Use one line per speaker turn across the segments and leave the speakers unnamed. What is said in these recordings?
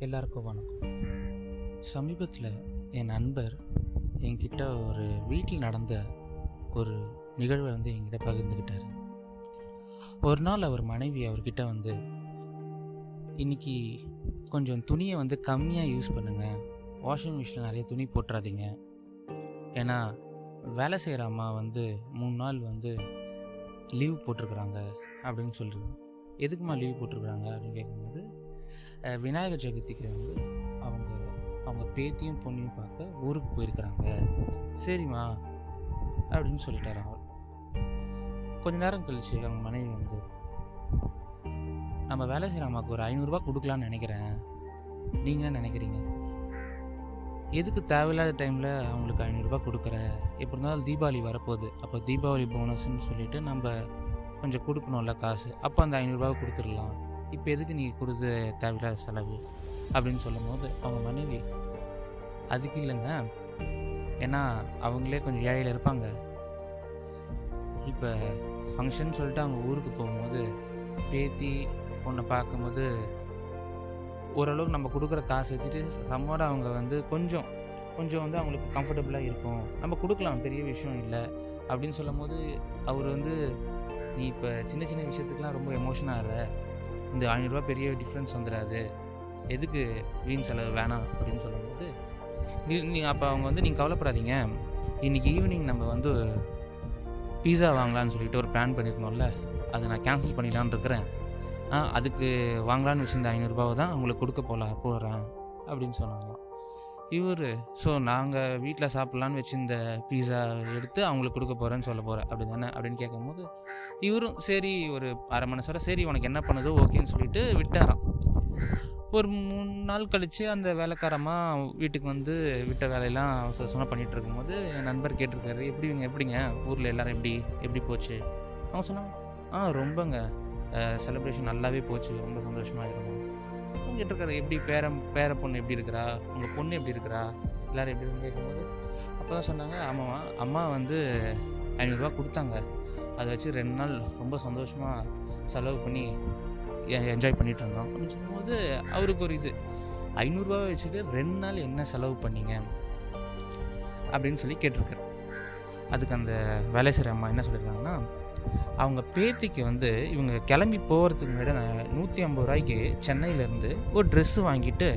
எல்லாருக்கும் வணக்கம். சமீபத்தில் என் நண்பர் என்கிட்ட ஒரு வீட்டில் நடந்த ஒரு நிகழ்வை வந்து என்கிட்ட பகிர்ந்துக்கிட்டார். ஒரு நாள் அவர் மனைவி அவர்கிட்ட வந்து இன்னைக்கு கொஞ்சம் துணியை வந்து கம்மியாக யூஸ் பண்ணுங்கள் வாஷிங் மிஷினில் நிறைய துணி போட்டுறாதீங்க. ஏன்னா வேலை செய்கிற அம்மா வந்து மூணு நாள் வந்து லீவ் போட்டிருக்குறாங்க. அப்படின்னு சொல்லுது எதுக்குமா லீவ் போட்டிருக்குறாங்க? அப்படின்னு கேட்கும்போது விநாயகர் சதுர்த்திக்கு வந்து அவங்க அவங்க பேத்தியும் பொண்ணையும் பார்க்க ஊருக்கு போயிருக்கிறாங்க. சரிம்மா அப்படின்னு சொல்லிட்டார் அவர் கொஞ்ச நேரம் கழிச்சு அவங்க மனைவி வந்து நம்ம வேலை செய்கிற அம்மாவுக்கு ஒரு ஐநூறுரூவா கொடுக்கலான்னு நினைக்கிறேன். நீங்கள் என்ன நினைக்கிறீங்க? எதுக்கு தேவையில்லாத டைமில் அவங்களுக்கு ஐநூறுரூபா கொடுக்குற? எப்படி இருந்தாலும் தீபாவளி வரப்போகுது. அப்போ தீபாவளி போனஸ்ன்னு சொல்லிட்டு நம்ம கொஞ்சம் கொடுக்கணும்ல காசு. அப்போ அந்த ஐநூறுரூவா கொடுத்துடலாம். இப்போ எதுக்கு நீங்கள் கொடுத்த தேவையில்லாத செலவு? அப்படின்னு சொல்லும்போது அவங்க மனைவி அதுக்கு இல்லைங்க. ஏன்னா அவங்களே கொஞ்சம் ஏழையில் இருப்பாங்க. இப்போ ஃபங்க்ஷன் சொல்லிட்டு அவங்க ஊருக்கு போகும்போது பேத்தி பொண்ணை பார்க்கும்போது ஓரளவுக்கு நம்ம கொடுக்குற காசு வச்சுட்டு சம்மோட அவங்க வந்து கொஞ்சம் கொஞ்சம் வந்து அவங்களுக்கு கம்ஃபர்டபுளாக இருக்கும். நம்ம கொடுக்கலாம் பெரிய விஷயம் இல்லை. அப்படின்னு சொல்லும் போது அவர் வந்து நீ இப்போ சின்ன சின்ன விஷயத்துக்குலாம் ரொம்ப எமோஷனாக ஆகிற. இந்த ஐநூறுரூவா பெரிய டிஃப்ரென்ஸ் வந்துடாது. எதுக்கு வீண் செலவு வேணாம் அப்படின்னு சொல்லும்போது நீங்கள் அப்போ அவங்க வந்து நீங்கள் கவலைப்படாதீங்க. இன்றைக்கி ஈவினிங் நம்ம வந்து பீஸா வாங்கலாம்னு சொல்லிட்டு ஒரு பிளான் பண்ணியிருந்தோம்ல அதை நான் கேன்சல் பண்ணிடலான்னு இருக்கிறேன். ஆ அதுக்கு வாங்கலான்னு வச்சுருந்த ஐநூறுரூபாவை தான் அவங்களுக்கு கொடுக்க போகலாம் போடுறேன் அப்படின்னு சொன்னாங்களாம். இவர் ஸோ நாங்கள் வீட்டில் சாப்பிட்லான்னு வச்சிருந்த பீஸா எடுத்து அவங்களுக்கு கொடுக்க போகிறேன்னு சொல்ல போகிறேன் அப்படி தானே அப்படின்னு கேட்கும்போது இவரும் சரி ஒரு அரை மணி நேரம் சரி உனக்கு என்ன பண்ணுதோ ஓகேன்னு சொல்லிட்டு விட்டாராம். ஒரு மூணு நாள் கழித்து அந்த வேலைக்காரமாக வீட்டுக்கு வந்து விட்ட வேலையெல்லாம் சொன்ன பண்ணிகிட்டு இருக்கும்போது என் நண்பர் கேட்டிருக்காரு எப்படிங்க எப்படிங்க? ஊரில் எல்லோரும் எப்படி? எப்படி போச்சு? அவங்க சொன்னாங்க ஆ ரொம்பங்க. செலிப்ரேஷன் நல்லாவே போச்சு. ரொம்ப சந்தோஷமாக இருக்கும் கேட்டிருக்காரு எப்படி பேர பேர பொண்ணு எப்படி இருக்கிறா? உங்கள் பொண்ணு எப்படி இருக்கிறா? எல்லோரும் எப்படி இருக்குன்னு கேட்கும்போது அப்போ தான் சொன்னாங்க ஆமாம்மா அம்மா வந்து ஐநூறுரூவா கொடுத்தாங்க. அதை வச்சு ரெண்டு நாள் ரொம்ப சந்தோஷமாக செலவு பண்ணி என்ஜாய் பண்ணிட்டு இருந்தோம். அப்படின்னு சொல்லும்போது அவருக்கு ஒரு இது ஐநூறுரூவா வச்சுட்டு ரெண்டு நாள் என்ன செலவு பண்ணீங்க? அப்படின்னு சொல்லி கேட்டிருக்காரு. அதுக்கு அந்த வேலை செய்கிற அம்மா என்ன சொல்லியிருக்காங்கன்னா அவங்க பேத்திக்கு வந்து இவங்க கிளம்பி போகிறதுக்கு முன்னாடி நூற்றி ஐம்பது ரூபாய்க்கு சென்னையிலேருந்து ஒரு ட்ரெஸ்ஸு வாங்கிட்டு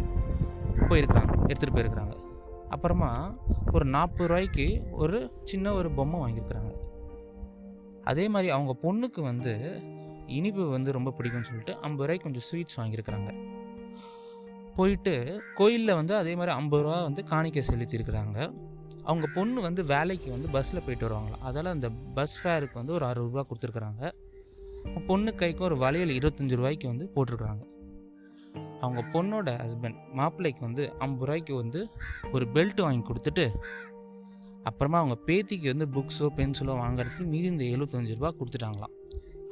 போயிருக்கிறாங்க எடுத்துகிட்டு போயிருக்கிறாங்க அப்புறமா ஒரு நாற்பது ரூபாய்க்கு ஒரு சின்ன ஒரு பொம்மை வாங்கியிருக்கிறாங்க. அதே மாதிரி அவங்க பொண்ணுக்கு வந்து இனிப்பு வந்து ரொம்ப பிடிக்கும்னு சொல்லிட்டு ஐம்பது ரூபாய்க்கு கொஞ்சம் ஸ்வீட்ஸ் வாங்கியிருக்கிறாங்க. போயிட்டு கோயிலில் வந்து அதே மாதிரி ஐம்பது ரூபா வந்து காணிக்கை செலுத்தியிருக்கிறாங்க. அவங்க பொண்ணு வந்து வேலைக்கு வந்து பஸ்ஸில் போயிட்டு வருவாங்களாம். அதால் அந்த பஸ் ஃபேருக்கு வந்து ஒரு அறுபது ரூபா கொடுத்துருக்குறாங்க. பொண்ணு கைக்கு ஒரு வளையல் இருபத்தஞ்சி ரூபாய்க்கு வந்து போட்டிருக்குறாங்க. அவங்க பொண்ணோட ஹஸ்பண்ட் மாப்பிள்ளைக்கு வந்து ஐம்பது ரூபாய்க்கு வந்து ஒரு பெல்ட் வாங்கி கொடுத்துட்டு அப்புறமா அவங்க பேத்திக்கு வந்து புக்ஸோ பென்சிலோ வாங்குறதுக்கு மீதி இந்த எழுபத்தஞ்சு ரூபா கொடுத்துட்டாங்களாம்.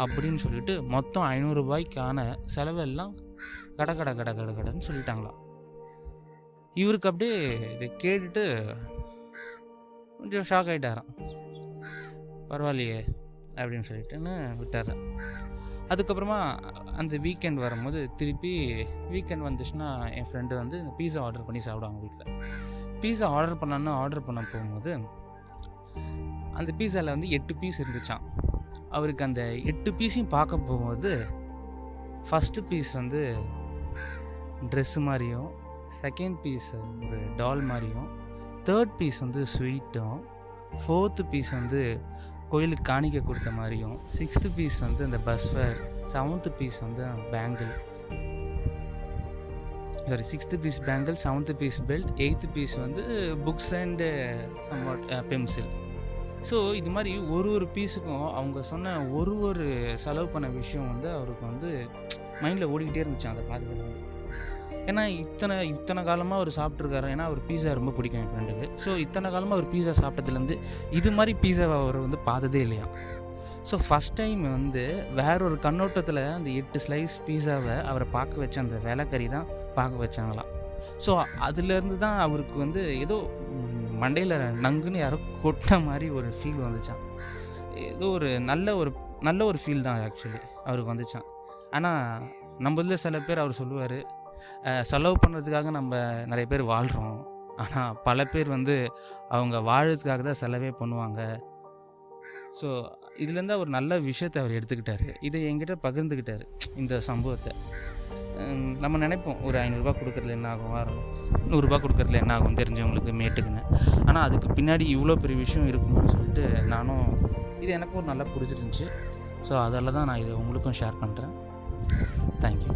அப்படின்னு சொல்லிட்டு மொத்தம் ஐநூறுரூபாய்க்கான செலவெல்லாம் கட கட கட கட கடன்னு சொல்லிட்டாங்களாம். இவருக்கு அப்படியே இதை கேட்டுட்டு கொஞ்சம் ஷாக் ஆகிட்டாராம் பரவாயில்லையே அப்படின்னு சொல்லிட்டுன்னு விட்டார் அதுக்கப்புறமா அந்த வீக்கெண்ட் வரும்போது திருப்பி வீக்கெண்ட் வந்துச்சுன்னா என் ஃப்ரெண்டு வந்து இந்த பீஸா ஆர்டர் பண்ணி சாப்பிடுவாங்க வீட்டில் பீஸா ஆர்டர் பண்ணான்னு ஆர்டர் பண்ண போகும்போது அந்த பீஸாவில் வந்து எட்டு பீஸ் இருந்துச்சான் அவருக்கு அந்த எட்டு பீஸையும் பார்க்க போகும்போது ஃபஸ்ட்டு பீஸ் வந்து ட்ரெஸ்ஸு மாதிரியும் செகண்ட் பீஸ் ஒரு டால் மாதிரியும் தேர்ட் பீஸ் வந்து ஸ்வீட்டும் ஃபோர்த்து பீஸ் வந்து கோயிலுக்கு காணிக்க கொடுத்த மாதிரியும் சிக்ஸ்த்து பீஸ் வந்து அந்த பஸ் ஃபேர் செவன்த்து பீஸ் வந்து bangle sorry sixth piece bangle seventh piece belt eighth piece வந்து books and somewhat pencil so இது மாதிரி ஒரு ஒரு பீஸுக்கும் அவங்க சொன்ன ஒரு ஒரு செலவு பண்ண விஷயம் வந்து அவருக்கு வந்து மைண்டில் ஓடிக்கிட்டே இருந்துச்சு அதை பார்த்துக்கிறது ஏன்னா இத்தனை இத்தனை காலமாக அவர் சாப்பிட்ருக்காரு ஏன்னா அவர் பீஸா ரொம்ப பிடிக்கும் என் ஃப்ரெண்டுக்கு ஸோ இத்தனை காலமாக அவர் பீஸா சாப்பிட்டதுலேருந்து இது மாதிரி பீஸாவை அவர் வந்து பார்த்ததே இல்லையா? ஸோ ஃபஸ்ட் டைம் வந்து வேற ஒரு கண்ணோட்டத்தில் அந்த எட்டு ஸ்லைஸ் பீஸாவை அவரை பார்க்க வச்ச அந்த வேலைக்கறி தான் பார்க்க வச்சாங்களாம். ஸோ அதுலேருந்து தான் அவருக்கு வந்து ஏதோ மண்டையில் நங்குன்னு யாரோ கொட்ட மாதிரி ஒரு ஃபீல் வந்துச்சான் ஏதோ ஒரு நல்ல ஒரு நல்ல ஒரு ஃபீல் தான் ஆக்சுவலி அவருக்கு வந்துச்சான் ஆனால் நம்ம இதில் சில பேர் அவர் சொல்லுவார் செலவு பண்ணுறதுக்காக நம்ம நிறைய பேர் வாழ்கிறோம் ஆனால் பல பேர் வந்து அவங்க வாழறதுக்காக தான் செலவே பண்ணுவாங்க. ஸோ இதுலேருந்து அவர் நல்ல விஷயத்தை அவர் எடுத்துக்கிட்டாரு. இதை என்கிட்ட பகிர்ந்துக்கிட்டார் இந்த சம்பவத்தை. நம்ம நினைப்போம் ஒரு ஐநூறுரூபா கொடுக்குறதுல என்ன ஆகும் வரும் நூறுரூபா கொடுக்குறதுல என்ன ஆகும் தெரிஞ்சவங்களுக்கு மேட்டுக்குன்னு. ஆனால் அதுக்கு பின்னாடி இவ்வளோ பெரிய விஷயம் இருக்குன்னு சொல்லிட்டு நானும் இது எனக்கும் நல்லா பிடிச்சிருந்துச்சி ஸோ அதால தான் நான் இதை உங்களுக்கும் ஷேர் பண்ணுறேன் தேங்க்யூ